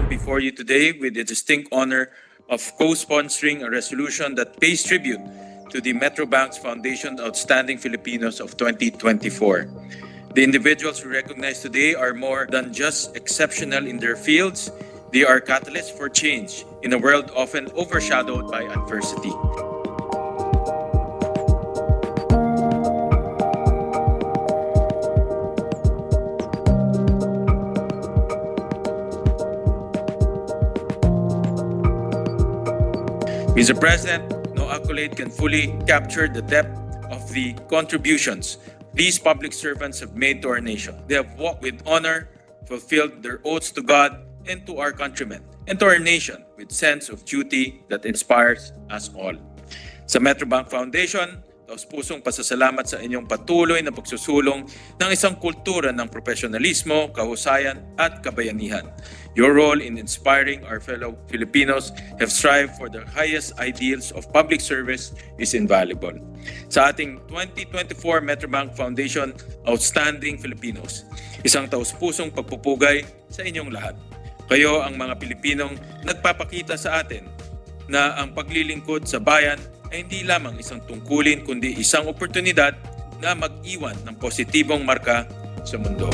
stand before you today with the distinct honor of co-sponsoring a resolution that pays tribute to the Metrobanks Foundation Outstanding Filipinos of 2024. The individuals we recognize today are more than just exceptional in their fields, they are catalysts for change in a world often overshadowed by adversity. Mr. President, no accolade can fully capture the depth of the contributions these public servants have made to our nation. They have walked with honor, fulfilled their oaths to God and to our countrymen, and to our nation with sense of duty that inspires us all. Sa Metrobank Foundation, taos pusong pasasalamat sa inyong patuloy na pagsusulong ng isang kultura ng profesionalismo, kahusayan at kabayanihan. Your role in inspiring our fellow Filipinos have strived for the highest ideals of public service is invaluable. Sa ating 2024 Metrobank Foundation Outstanding Filipinos, isang taus-pusong pagpupugay sa inyong lahat. Kayo ang mga Pilipinong nagpapakita sa atin na ang paglilingkod sa bayan ay hindi lamang isang tungkulin kundi isang oportunidad na mag-iwan ng positibong marka sa mundo.